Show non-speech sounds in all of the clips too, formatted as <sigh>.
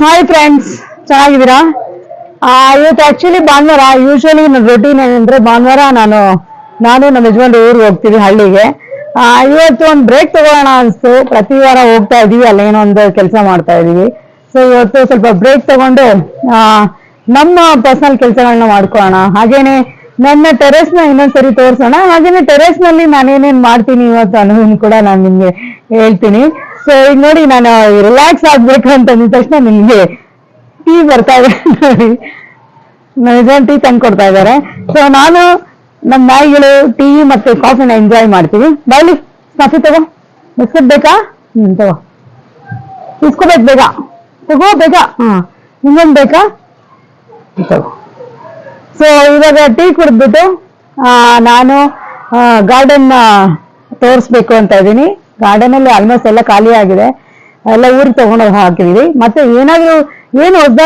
Hi friends ಚೆನ್ನಾಗಿದ್ದೀರಾ? ಇವತ್ತು actually ಭಾನುವಾರ ಯೂಶಲಿ ನನ್ನ ರೊಟೀನ್ ಏನಂದ್ರೆ ಭಾನುವಾರ ನಾನು ನಾನು ನಮ್ಮ ಯಜಮಾನ್ ಊರಿಗೆ ಹೋಗ್ತೀವಿ ಹಳ್ಳಿಗೆ. ಇವತ್ತು ಒಂದು ಬ್ರೇಕ್ ತಗೊಳ್ಳೋಣ ಅನ್ಸ್ತು. ಪ್ರತಿ ವಾರ ಹೋಗ್ತಾ ಇದೀವಿ ಅಲ್ಲೇನೋ ಒಂದು ಕೆಲಸ ಮಾಡ್ತಾ ಇದೀವಿ. ಸೊ ಇವತ್ತು ಸ್ವಲ್ಪ ಬ್ರೇಕ್ ತಗೊಂಡು ನಮ್ಮ ಪರ್ಸನಲ್ ಕೆಲಸಗಳನ್ನ ಮಾಡ್ಕೊಳ್ಳೋಣ. ಹಾಗೇನೆ ನನ್ನ ಟೆರೆಸ್ನ ಇನ್ನೊಂದ್ಸರಿ ತೋರಿಸೋಣ. ಹಾಗೇನೆ ಟೆರೆಸ್ನಲ್ಲಿ ನಲ್ಲಿ ನಾನೇನೇನ್ ಮಾಡ್ತೀನಿ ಇವತ್ತು ಅನ್ನೋದನ್ನ ಕೂಡ ನಾನು ನಿಮ್ಗೆ ಹೇಳ್ತೀನಿ. ಸೊ ಈಗ ನೋಡಿ ನಾನು ರಿಲ್ಯಾಕ್ಸ್ ಆಗ್ಬೇಕು ಅಂತ ಅಂದ ತಕ್ಷಣ ನಿಮ್ಗೆ ಟೀ ಬರ್ತಾ ಇದೆ ಟೀ ತಂದು ಕೊಡ್ತಾ ಇದ್ದಾರೆ. ಸೊ ನಾನು ನಮ್ಮ ನಾಯಿಗಳು ಟೀ ಮತ್ತೆ ಕಾಫಿನ ಎಂಜಾಯ್ ಮಾಡ್ತೀವಿ. ಬಾಯ್ಲಿ ಕಾಫಿ ತಗೋ. ಬಿಸ್ಕೆಟ್ ಬೇಕಾ? ಹ್ಮ್, ತಗೋ. ಇಸ್ಕೋಬೇಕು ಬೇಗ. ತಗೋ, ಬೇಗ. ಹಾ. ಇನ್ನೊಂದು ಬೇಕಾ? ತಗೋ. ಸೊ ಇವಾಗ ಟೀ ಕುಡಿದ್ಬಿಟ್ಟು ನಾನು ಗಾರ್ಡನ್ ತೋರಿಸ್ಬೇಕು ಅಂತ ಇದ್ದೀನಿ. ಗಾರ್ಡನ್ ಅಲ್ಲಿ ಆಲ್ಮೋಸ್ಟ್ ಎಲ್ಲ ಖಾಲಿ ಆಗಿದೆ. ಎಲ್ಲ ಊರಿಗೆ ತಗೊಂಡೋಗಿ ಹಾಕಿದೀವಿ. ಮತ್ತೆ ಏನಾದ್ರು ಏನು ಹೊಸ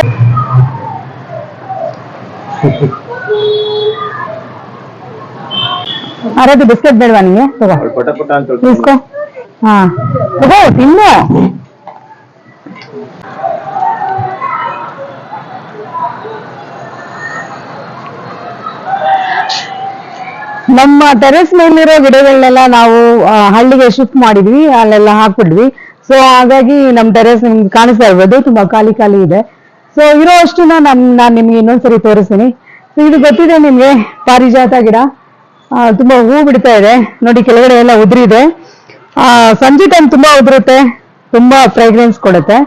<laughs> ಬಿಸ್ಕೆಟ್ ಬೇಡವಾ ನಿಮಗೆ ತಗೋ ಇಸ್ಕೋ. ಹಾ. ತಗೋ ತಿನ್ನು. ನಮ್ಮ ಟೆರೆಸ್ ಮೇಲಿರೋ ಗಿಡಗಳನ್ನೆಲ್ಲ ನಾವು ಹಳ್ಳಿಗೆ ಶಿಫ್ಟ್ ಮಾಡಿದ್ವಿ ಅಲ್ಲೆಲ್ಲ ಹಾಕ್ಬಿಟ್ವಿ. ಸೊ ಹಾಗಾಗಿ ನಮ್ಮ ಟೆರೆಸ್ ನಿಮ್ಗೆ ಕಾಣಿಸ್ತಾ ಇರ್ಬೋದು ತುಂಬಾ ಖಾಲಿ ಖಾಲಿ ಇದೆ. ಸೊ ಇರೋ ಅಷ್ಟನ್ನ ನಮ್ ನಾನು ನಿಮ್ಗೆ ಇನ್ನೊಂದ್ಸರಿ ತೋರಿಸ್ತೀನಿ. ಸೊ ಇದು ಗೊತ್ತಿದೆ ನಿಮ್ಗೆ ಪಾರಿಜಾತ ಗಿಡ. ತುಂಬಾ ಹೂ ಬಿಡ್ತಾ ಇದೆ. ನೋಡಿ ಕೆಳಗಡೆ ಎಲ್ಲ ಉದುರಿದೆ. ಆ, ಸಂಜೆ ಟೈಮ್ ತುಂಬಾ ಉದುರುತ್ತೆ ತುಂಬಾ ಫ್ರೇಗ್ರೆನ್ಸ್ ಕೊಡುತ್ತೆ.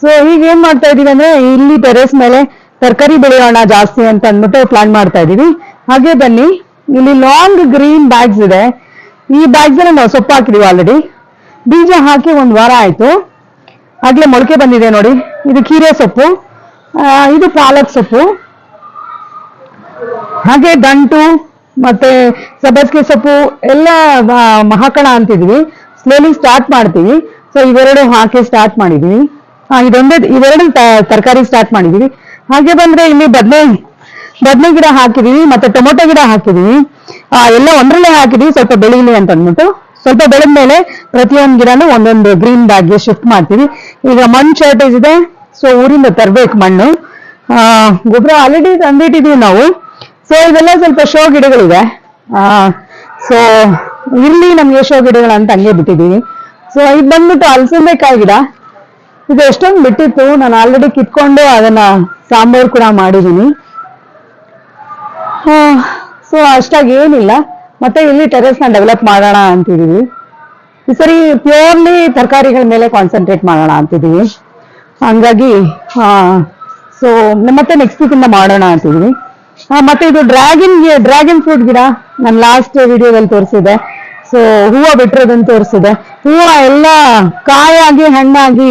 ಸೊ ಈಗ ಏನ್ ಮಾಡ್ತಾ ಇದೀವಿ ಅಂದ್ರೆ ಇಲ್ಲಿ ಟೆರೆಸ್ ಮೇಲೆ ತರಕಾರಿ ಬೆಳೆಯೋಣ ಜಾಸ್ತಿ ಅಂತ ಅಂದ್ಬಿಟ್ಟು ಪ್ಲಾನ್ ಮಾಡ್ತಾ ಇದೀವಿ. ಹಾಗೆ ಬನ್ನಿ. ಇಲ್ಲಿ ಲಾಂಗ್ ಗ್ರೀನ್ ಬ್ಯಾಗ್ಸ್ ಇದೆ. ಈ ಬ್ಯಾಗ್ಸ್ ನಾವು ಸೊಪ್ಪು ಹಾಕಿದೀವಿ ಆಲ್ರೆಡಿ ಬೀಜ ಹಾಕಿ ಒಂದ್ ವಾರ ಆಯ್ತು. ಆಗ್ಲೇ ಮೊಳಕೆ ಬಂದಿದೆ ನೋಡಿ. ಇದು ಕೀರೆ ಸೊಪ್ಪು. ಇದು ಪಾಲಕ್ ಸೊಪ್ಪು. ಹಾಗೆ ದಂಟು, ಮತ್ತೆ ಸಬ್ಬಸ್ಗೆ ಸೊಪ್ಪು, ಎಲ್ಲ ಮಹಾಕಣ ಹಾಕೋಣ ಅಂತಿದ್ವಿ. ಸ್ಲೋಲಿ ಸ್ಟಾರ್ಟ್ ಮಾಡ್ತೀವಿ. ಸೊ ಇವೆರಡು ಹಾಕಿ ಸ್ಟಾರ್ಟ್ ಮಾಡಿದೀವಿ. ಇದೊಂದೇ ಇವೆರಡು ತರಕಾರಿ ಸ್ಟಾರ್ಟ್ ಮಾಡಿದೀವಿ. ಹಾಗೆ ಬಂದ್ರೆ ಇಲ್ಲಿ ಬದನೆ ಬದನೆ ಗಿಡ ಹಾಕಿದೀವಿ ಮತ್ತೆ ಟೊಮೊಟೊ ಗಿಡ ಹಾಕಿದೀವಿ. ಆ, ಎಲ್ಲ ಒಂದ್ರಲ್ಲೇ ಹಾಕಿದೀವಿ ಸ್ವಲ್ಪ ಬೆಳೀಲಿ ಅಂತ ಅಂದ್ಬಿಟ್ಟು. ಸ್ವಲ್ಪ ಬೆಳೆದ ಮೇಲೆ ಪ್ರತಿಯೊಂದು ಗಿಡನು ಒಂದೊಂದು ಗ್ರೀನ್ ಬ್ಯಾಗ್ಗೆ ಶಿಫ್ಟ್ ಮಾಡ್ತೀವಿ. ಈಗ ಮಣ್ಣು ಶಾರ್ಟೇಜ್ ಇದೆ ಸೊ ಊರಿಂದ ತರ್ಬೇಕು ಮಣ್ಣು. ಆ, ಗೊಬ್ಬರ ಆಲ್ರೆಡಿ ತಂದಿಟ್ಟಿದೀವಿ ನಾವು. ಸೊ ಇವೆಲ್ಲ ಸ್ವಲ್ಪ ಶೋ ಗಿಡಗಳಿವೆ. ಸೊ ಇಲ್ಲಿ ನಮ್ಗೆ ಶೋ ಗಿಡಗಳು ಅಂತ ಹಂಗೆ ಬಿಟ್ಟಿದೀವಿ. ಸೊ ಇದು ಬಂದ್ಬಿಟ್ಟು ಅಲಸಂದೆಕಾಯಿ ಗಿಡ. ಇದು ಎಷ್ಟೊಂದು ಬಿಟ್ಟಿತ್ತು. ನಾನು ಆಲ್ರೆಡಿ ಕಿತ್ಕೊಂಡು ಅದನ್ನ ಸಾಂಬಾರು ಕೂಡ ಮಾಡಿದೀನಿ. ಸೊ ಅಷ್ಟಾಗಿ ಏನಿಲ್ಲ. ಮತ್ತೆ ಇಲ್ಲಿ ಟೆರೆಸ್ನ ಡೆವಲಪ್ ಮಾಡೋಣ ಅಂತಿದೀವಿ. ಈ ಸರಿ ಪ್ಯೂರ್ಲಿ ತರಕಾರಿಗಳ ಮೇಲೆ ಕಾನ್ಸಂಟ್ರೇಟ್ ಮಾಡೋಣ ಅಂತಿದೀವಿ. ಹಂಗಾಗಿ ಸೊ ಮತ್ತೆ ನೆಕ್ಸ್ಟ್ ವೀಕ್ ಇಂದ ಮಾಡೋಣ ಆ, ಮತ್ತೆ ಇದು ಡ್ರ್ಯಾಗನ್ ಡ್ರ್ಯಾಗನ್ ಫ್ರೂಟ್ ಗಿಡ ನಾನು ಲಾಸ್ಟ್ ವಿಡಿಯೋದಲ್ಲಿ ತೋರಿಸಿದೆ ಸೊ ಹೂವು ಬಿಟ್ಟಿರೋದನ್ನ ತೋರಿಸಿದೆ ಹೂವು ಎಲ್ಲ ಕಾಯಾಗಿ ಹಣ್ಣಾಗಿ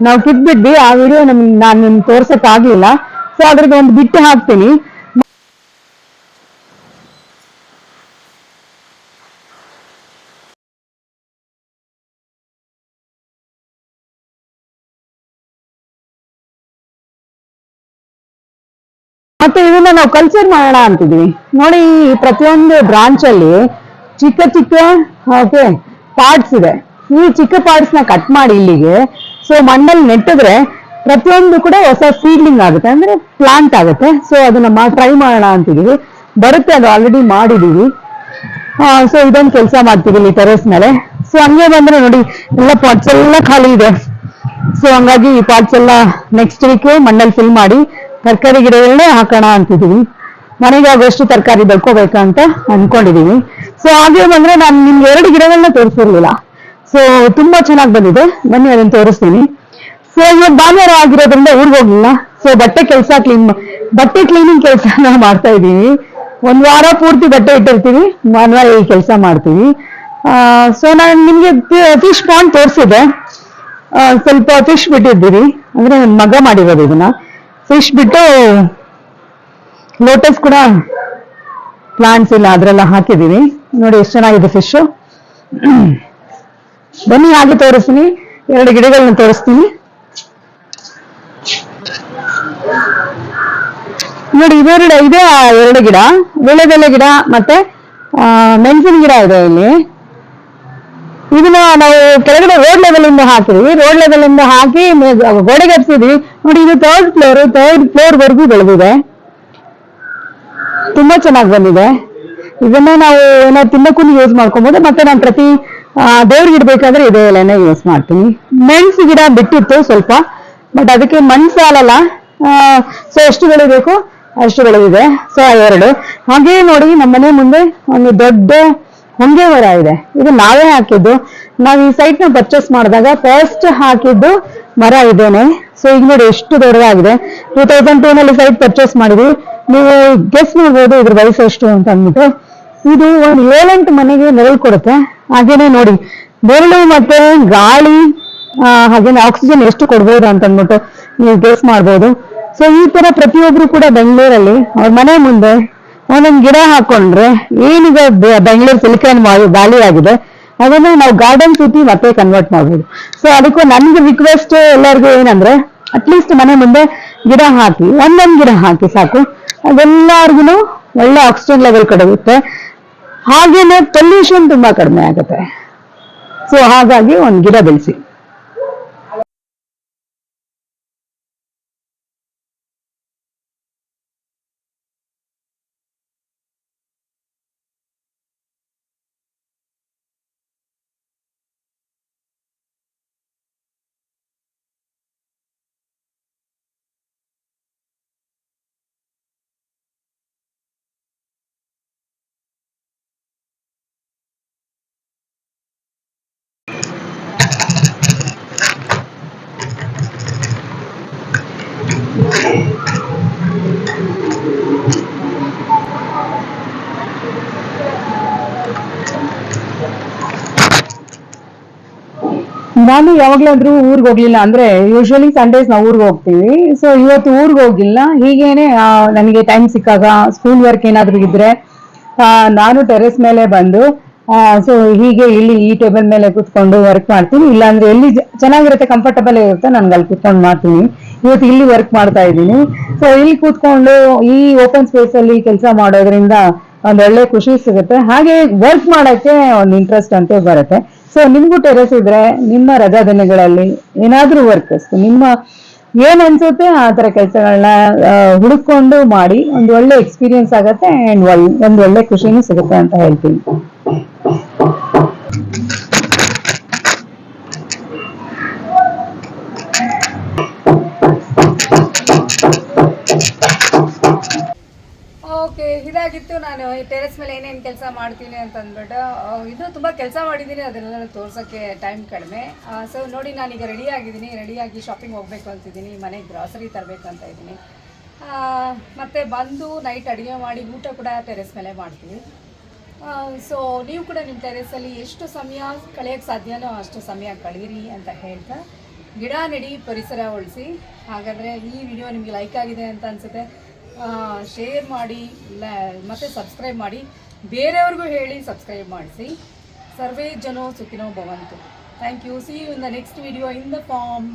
ನಾವು ಕಿತ್ಬಿಟ್ವಿ. ಆ ವಿಡಿಯೋ ನಮ್ಗೆ ನಾನು ನಿಮ್ಗೆ ತೋರ್ಸಕ್ ಆಗ್ಲಿಲ್ಲ ಸೊ ಅದ್ರಿಗೆ ಒಂದು ಬಿಟ್ಟು ಹಾಕ್ತೀನಿ. ಮತ್ತೆ ಇದನ್ನ ನಾವು ಕಲ್ಚರ್ ಮಾಡೋಣ ಅಂತಿದ್ವಿ. ನೋಡಿ, ಈ ಪ್ರತಿಯೊಂದು ಬ್ರಾಂಚ್ ಅಲ್ಲಿ ಚಿಕ್ಕ ಚಿಕ್ಕ ಓಕೆ ಪಾರ್ಟ್ಸ್ ಇದೆ. ಈ ಚಿಕ್ಕ ಪಾರ್ಟ್ಸ್ನ ಕಟ್ ಮಾಡಿ ಇಲ್ಲಿಗೆ. ಸೊ ಮಣ್ಣಲ್ಲಿ ನೆಟ್ಟಿದ್ರೆ ಪ್ರತಿಯೊಂದು ಕೂಡ ಹೊಸ ಸೀಡ್ಲಿಂಗ್ ಆಗುತ್ತೆ. ಅಂದ್ರೆ ಪ್ಲಾಂಟ್ ಆಗುತ್ತೆ. ಸೊ ಅದನ್ನ ಟ್ರೈ ಮಾಡೋಣ ಅಂತಿದೀವಿ. ಬರುತ್ತೆ, ಅದು ಆಲ್ರೆಡಿ ಮಾಡಿದೀವಿ. ಸೊ ಇದೊಂದು ಕೆಲಸ ಮಾಡ್ತೀವಿ ಇಲ್ಲಿ ಟೆರೆಸ್ ಮೇಲೆ. ಸೊ ಹಂಗೆ ಬಂದ್ರೆ ನೋಡಿ, ಎಲ್ಲ ಪಾಟ್ಸ್ ಎಲ್ಲ ಖಾಲಿ ಇದೆ. ಸೊ ಹಂಗಾಗಿ ಈ ಪಾರ್ಟ್ಸ್ ಎಲ್ಲ ನೆಕ್ಸ್ಟ್ ವೀಕ್ ಮಣ್ಣಲ್ಲಿ ಫಿಲ್ ಮಾಡಿ ತರಕಾರಿ ಗಿಡಗಳನ್ನೇ ಹಾಕೋಣ ಅಂತಿದ್ದೀವಿ ಮನೆಗೆ ಆಗೋಷ್ಟು ತರಕಾರಿ ಬೆಳ್ಕೋಬೇಕಂತ ಅನ್ಕೊಂಡಿದೀವಿ. ಸೊ ಹಾಗೆ ಬಂದ್ರೆ ನಾನು ನಿಮ್ಗೆ ಎರಡು ಗಿಡಗಳನ್ನ ತೋರಿಸಿರ್ಲಿಲ್ಲ. ಸೊ ತುಂಬಾ ಚೆನ್ನಾಗಿ ಬಂದಿದೆ. ಬನ್ನಿ, ಅದನ್ನ ತೋರಿಸ್ತೀನಿ. ಸೊ ಇವಾಗ ಭಾನುವಾರ ಆಗಿರೋದ್ರಿಂದ ಊರಿಗೆ ಹೋಗ್ಲಿಲ್ಲ. ಸೊ ಬಟ್ಟೆ ಕೆಲಸ ಕ್ಲೀನ್ ಬಟ್ಟೆ ಕ್ಲೀನಿಂಗ್ ಕೆಲಸ <laughs> ಮಾಡ್ತಾ ಇದೀವಿ ಒಂದ್ ವಾರ ಪೂರ್ತಿ ಬಟ್ಟೆ ಇಟ್ಟಿರ್ತೀವಿ. ಭಾನುವಾರ ಈ ಕೆಲಸ ಮಾಡ್ತೀವಿ. ಸೊ ನಾನು ನಿಮ್ಗೆ ಫಿಶ್ ಪಾಂಡ್ ತೋರಿಸಿದೆ ಸ್ವಲ್ಪ ಫಿಶ್ ಬಿಟ್ಟಿದ್ದೀರಿ ಅಂದ್ರೆ ನನ್ ಮಗ ಮಾಡಿರೋದು ಇದನ್ನ. ಫಿಶ್ ಬಿಟ್ಟು ಲೋಟಸ್ ಕೂಡ ಪ್ಲಾಂಟ್ಸ್ ಇಲ್ಲ, ಅದರೆಲ್ಲ ಹಾಕಿದೀವಿ ನೋಡಿ ಎಷ್ಟು ಚೆನ್ನಾಗಿದೆ ಫಿಶ್ ಬನ್ನಿ, ಹಾಗೆ ತೋರಿಸ್ತೀನಿ. ಎರಡು ಗಿಡಗಳನ್ನ ತೋರಿಸ್ತೀನಿ. ನೋಡಿ, ಇವೆರಡು, ಇದೆ ಎರಡು ಗಿಡ ವೀಳ್ಯದೆಲೆ ಗಿಡ ಮತ್ತೆ ಮೆಣಸಿನ ಗಿಡ ಇದೆ ಇಲ್ಲಿ. ಇದನ್ನ ನಾವು ಕೆಳಗಡೆ ರೋಡ್ ಲೆವೆಲ್ ಇಂದ ಹಾಕಿದ್ವಿ ರೋಡ್ ಲೆವೆಲ್ ಇಂದ ಹಾಕಿ ಗೋಡೆಗೆ ಹಚ್ಚಿದ್ವಿ ನೋಡಿ, ಇದು ಥರ್ಡ್ ಫ್ಲೋರ್ ಥರ್ಡ್ ಫ್ಲೋರ್ ವರ್ಗೂ ಬೆಳೆದಿದೆ. ತುಂಬಾ ಚೆನ್ನಾಗಿ ಬಂದಿದೆ. ಇದನ್ನ ನಾವು ಏನೋ ತಿನ್ನಕ್ಕೂ ಯೂಸ್ ಮಾಡ್ಕೊಬಹುದು ಮತ್ತೆ ನಾನು ಪ್ರತಿ ದೇವ್ರಿಗೆ ಇಡ್ಬೇಕಾದ್ರೆ ಇದೇ ಎಲೆನ ಯೂಸ್ ಮಾಡ್ತೀನಿ. ಮೆಣಸು ಗಿಡ ಬಿಟ್ಟಿತ್ತು ಸ್ವಲ್ಪ ಬಟ್ ಅದಕ್ಕೆ ಮಣ್ಣು ಸಾಲಲ್ಲ ಸೊ ಎಷ್ಟು ಬೆಳಿಬೇಕು? ಅಷ್ಟು ಬೆಳೆದಿದೆ. ಸೊ ಎರಡು. ಹಾಗೆ ನೋಡಿ, ನಮ್ಮನೆ ಮುಂದೆ ಒಂದು ದೊಡ್ಡ ಹೊಂಗೆ ಮರ ಇದೆ. ಇದು ನಾವೇ ಹಾಕಿದ್ದು. ನಾವು ಈ ಸೈಟ್ನ ಪರ್ಚೇಸ್ ಮಾಡಿದಾಗ ಫಸ್ಟ್ ಹಾಕಿದ್ದು ಮರ ಇದೇನೆ. ಸೊ ಈಗ ನೋಡಿ ಎಷ್ಟು ದೊಡ್ಡದಾಗಿದೆ. ಟೂ ತೌಸಂಡ್ ಟೂ ನಲ್ಲಿ ಸೈಟ್ ಪರ್ಚೇಸ್ ಮಾಡಿದ್ವಿ. ನೀವು ಗೆಸ್ ಮಾಡ್ಬೋದು ಇದ್ರ ವಯಸ್ಸು ಎಷ್ಟು ಅಂತ ಅಂದ್ಬಿಟ್ಟು. ಇದು ಒಂದು ಏಳೆಂಟು ಮನೆಗೆ ನೆರಳು ಕೊಡುತ್ತೆ. ಹಾಗೇನೆ ನೋಡಿ, ಬೆರಳು ಮತ್ತೆ ಗಾಳಿ ಹಾಗೇನೆ ಆಕ್ಸಿಜನ್ ಎಷ್ಟು ಕೊಡ್ಬೋದು ಅಂತ ಅಂದ್ಬಿಟ್ಟು ನೀವು ಗೆಸ್ ಮಾಡ್ಬೋದು. ಸೊ ಈ ತರ ಪ್ರತಿಯೊಬ್ರು ಕೂಡ ಬೆಂಗಳೂರಲ್ಲಿ ಅವ್ರ ಮನೆ ಮುಂದೆ ಒಂದೊಂದು ಗಿಡ ಹಾಕೊಂಡ್ರೆ ಏನೀಗ ಬೆ- ಬೆಂಗಳೂರು ಸಿಲಿಕಾನ್ ವ್ಯಾಲಿ ಆಗಿದೆ. ಅದನ್ನ ನಾವು ಗಾರ್ಡನ್ ಸಿಟಿ ಮತ್ತೆ ಕನ್ವರ್ಟ್ ಮಾಡ್ಬೋದು. ಸೊ ಅದಕ್ಕೂ ನನ್ಗೆ ರಿಕ್ವೆಸ್ಟ್ ಎಲ್ಲರಿಗೂ ಏನಂದ್ರೆ ಅಟ್ಲೀಸ್ಟ್ ಮನೆ ಮುಂದೆ ಗಿಡ ಹಾಕಿ, ಒಂದೊಂದು ಗಿಡ ಹಾಕಿ ಸಾಕು. ಅದೆಲ್ಲರಿಗೂ ಒಳ್ಳೆ ಆಕ್ಸಿಜನ್ ಲೆವೆಲ್ ಕಡಗುತ್ತೆ. ಹಾಗೇನೆ ಪೊಲ್ಯೂಷನ್ ತುಂಬಾ ಕಡಿಮೆ ಆಗುತ್ತೆ. ಸೊ ಹಾಗಾಗಿ ಒಂದು ಗಿಡ ಬೆಳೆಸಿ. ನಾನು ಯಾವಾಗ್ಲಾದ್ರೂ ಊರಿಗೆ ಹೋಗ್ಲಿಲ್ಲ. ಅಂದ್ರೆ ಯೂಶಲಿ ಸಂಡೇಸ್ ನಾವು ಊರಿಗೆ ಹೋಗ್ತೀವಿ. ಸೊ ಇವತ್ತು ಊರಿಗೆ ಹೋಗಿಲ್ಲ. ಹೀಗೇನೆ ನನಗೆ ಟೈಮ್ ಸಿಕ್ಕಾಗ ಸ್ಕೂಲ್ ವರ್ಕ್ ಏನಾದ್ರು ಇದ್ರೆ ನಾನು ಟೆರೆಸ್ ಮೇಲೆ ಬಂದು ಸೊ ಹೀಗೆ ಇಲ್ಲಿ ಈ ಟೇಬಲ್ ಮೇಲೆ ಕುತ್ಕೊಂಡು ವರ್ಕ್ ಮಾಡ್ತೀನಿ. ಇಲ್ಲಾಂದ್ರೆ ಎಲ್ಲಿ ಚೆನ್ನಾಗಿರುತ್ತೆ ಕಂಫರ್ಟಬಲ್ ಇರುತ್ತೆ ನನ್ಗೆ ಅಲ್ಲಿ ಕುತ್ಕೊಂಡು ಮಾಡ್ತೀನಿ. ಇವತ್ತು ಇಲ್ಲಿ ವರ್ಕ್ ಮಾಡ್ತಾ ಇದ್ದೀನಿ. ಸೊ ಇಲ್ಲಿ ಕೂತ್ಕೊಂಡು ಈ ಓಪನ್ ಸ್ಪೇಸ್ ಅಲ್ಲಿ ಕೆಲಸ ಮಾಡೋದ್ರಿಂದ ಒಂದ್ ಒಳ್ಳೆ ಖುಷಿ ಸಿಗುತ್ತೆ. ಹಾಗೆ ವರ್ಕ್ ಮಾಡಕ್ಕೆ ಒಂದು ಇಂಟ್ರೆಸ್ಟ್ ಅಂತ ಬರುತ್ತೆ. ಸೊ ನಿಮ್ಗೂ ಟೆರೆಸ್ ಇದ್ರೆ ನಿಮ್ಮ ರಜಾ ದಿನಗಳಲ್ಲಿ ಏನಾದ್ರೂ ವರ್ಕ್ ನಿಮ್ಮ ಏನ್ ಅನ್ಸುತ್ತೆ ಆ ತರ ಕೆಲಸಗಳನ್ನ ಹುಡುಕೊಂಡು ಮಾಡಿ ಒಂದು ಒಳ್ಳೆ ಎಕ್ಸ್ಪೀರಿಯನ್ಸ್ ಆಗತ್ತೆ ಅಂಡ್ ಒಂದು ಒಳ್ಳೆ ಖುಷಿನೂ ಸಿಗುತ್ತೆ ಅಂತ ಹೇಳ್ತೀನಿ. ಇದಾಗಿತ್ತು ನಾನು ಈ ಟೆರೆಸ್ ಮೇಲೆ ಏನೇನು ಕೆಲಸ ಮಾಡ್ತೀನಿ ಅಂತ ಅಂದ್ಬಿಟ್ಟು ತುಂಬ ಕೆಲಸ ಮಾಡಿದ್ದೀನಿ ಅದನ್ನೆಲ್ಲ ತೋರ್ಸೋಕ್ಕೆ ಟೈಮ್ ಕಡಿಮೆ. ಸೊ ನೋಡಿ ನಾನೀಗ ರೆಡಿ ಆಗಿದ್ದೀನಿ. ರೆಡಿಯಾಗಿ ಶಾಪಿಂಗ್ ಹೋಗಬೇಕು ಅಂತಿದ್ದೀನಿ. ಮನೆಗೆ ಗ್ರಾಸರಿ ತರಬೇಕು ಅಂತ ಇದ್ದೀನಿ. ಮತ್ತು ಬಂದು ನೈಟ್ ಅಡುಗೆ ಮಾಡಿ ಊಟ ಕೂಡ ಟೆರೆಸ್ ಮೇಲೆ ಮಾಡ್ತೀವಿ. ಸೊ ನೀವು ಕೂಡ ನಿಮ್ಮ ಟೆರೆಸಲ್ಲಿ ಎಷ್ಟು ಸಮಯ ಕಳೆಯೋಕ್ಕೆ ಸಾಧ್ಯನೋ ಅಷ್ಟು ಸಮಯ ಕಳೀರಿ ಅಂತ ಹೇಳ್ತಾ, ಗಿಡ ನೆಡಿ, ಪರಿಸರ ಉಳಿಸಿ. ಹಾಗಾದರೆ ಈ ವಿಡಿಯೋ ನಿಮಗೆ ಲೈಕ್ ಆಗಿದೆ ಅಂತ ಅನಿಸುತ್ತೆ. ಶೇರ್ ಮಾಡಿ ಮತ್ತೆ ಸಬ್ಸ್ಕ್ರೈಬ್ ಮಾಡಿ. ಬೇರೆಯವ್ರಿಗೂ ಹೇಳಿ ಸಬ್ಸ್ಕ್ರೈಬ್ ಮಾಡಿಸಿ. ಸರ್ವೇ ಜನೋ ಸುಖಿನೋ ಭವಂತು. Thank you see you in the next video in the farm